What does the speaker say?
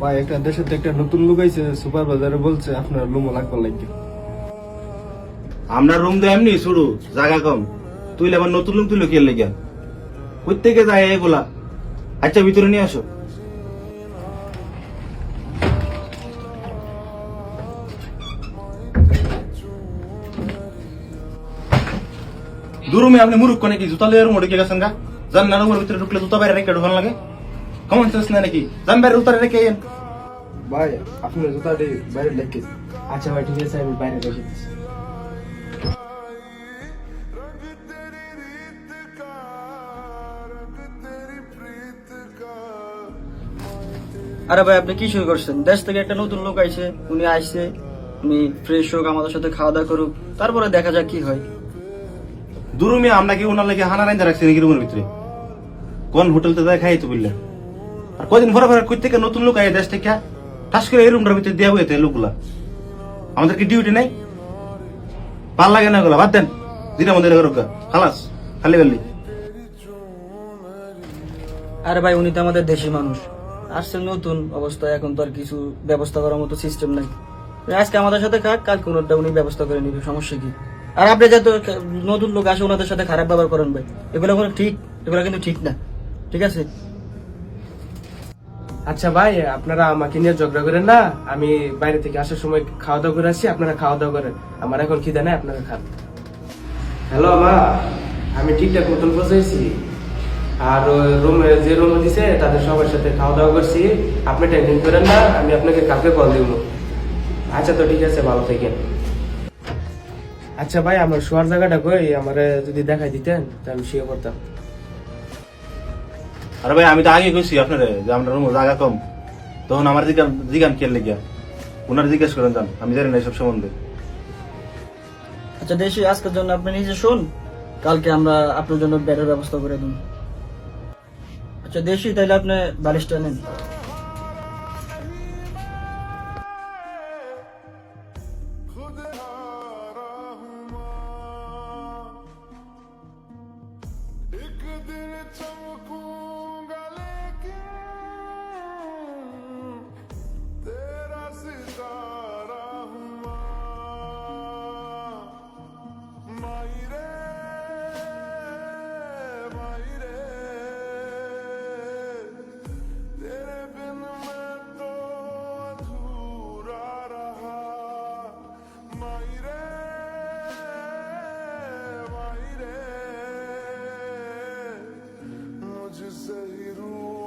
ভাই একটা দেশের তো একটা নতুন লোক আইছে সুপার বাজারে বলছে আপনার লুমো লাগবার লাগবে আমরা রুম তো এমনি শুরু জায়গা কম। তুই আবার নতুন রুম তুই লোকের লেগে প্রত্যেকে যায় এগুলা? আচ্ছা ভিতরে নিয়ে আসো। দুরুমে আপনি মুরুখ নাকি জুতা লিয়ে রুম ঢুকে গেছেন গা? জান না রুমের ভিতরে ঢুকলে জুতা বাইরে রেখে ঢুকান লাগে। কমন সেন্স না নাকি জান বাইরে উতারে রেখে। ভাই আপনার জুতাটি বাইরে লেগে আচ্ছা ভাই ঠিক আছে আমি বাইরে রেখে দিচ্ছি আরে ভাই আপনি কি শুরু করছেন দেশ থেকে একটা নতুন লোক আইছে উনি আইছে উনি ফ্রেশ হোক আমাদের সাথে খাওয়া দাওয়া করুক তারপরে দেখা যাক কি হয় দুরুমি আমরা কি ওনার লাগে হানা রাইন্দা রাখছি নাকি রুমের ভিতরে কোন হোটেলতে যায় খাই তো বললেন কদিন পরে কই থেকে নতুন লোক আয় দেশ থেকে? ঠাস করে এই রুমটার ভিতরে দেওয়া হয়েছে লোকগুলা। আমাদের কি ডিউটি নেই? ভালো লাগে না ওগুলা বাদ দেন। দিন আমাদের খালাস, খালি বেলি আরে ভাই, উনি তো আমাদের দেশি মানুষ। আসছে নতুন অবস্থা এখন তো আর কিছু ব্যবস্থা করার মতো সিস্টেম নাই। আজকে আমাদের সাথে খাক কাল কোনোটা উনি ব্যবস্থা করে নিবে, সমস্যা কি? আর আপনি যত নতুন লোক আসে, ওনাদের সাথে খারাপ ব্যবহার করেন ভাই। এগুলো ঠিক, এগুলো কিন্তু ঠিক না। ঠিক আছে? আচ্ছা ভাই আপনারা আমাকে নিয়ে ঝগড়া করেন না। আমি বাইরে থেকে আসার সময় খাওয়া দাওয়া করে আসি আপনারা খাওয়া দাওয়া করেন। আমার এখন খিদে নাই আপনারা খান। হ্যালো মা আমি ঠিকঠাক মতন পৌঁছেছি আর রুমে যে রুমে দিছে তাদের সবার সাথে খাওয়া দাওয়া করছি। আপনি টেনশন করেন না আমি আপনাকে কালকে কল দিব। আচ্ছা তো ঠিক আছে ভালো থাকেন। আচ্ছা ভাই আমার শোয়ার জায়গাটা কই? আমারে যদি দেখাই দিতেন তাহলে আমি শুয়ে পড়তাম আরে ভাই, আমি তো আগে কইছি আপনারে যে আমরা রুমে জায়গা কম। তখন আমার দিকে জিগান কে লেগে? ওনার জিজ্ঞেস করেন যান আমি জানি না সব সম্বন্ধে। আচ্ছা দেশি, আজকের জন্য আপনি নিজে শুন, কালকে আমরা আপনার জন্য বেডের ব্যবস্থা করে দিন। আচ্ছা দেশি তাহলে আপনি বালিশটা নেন। Lord.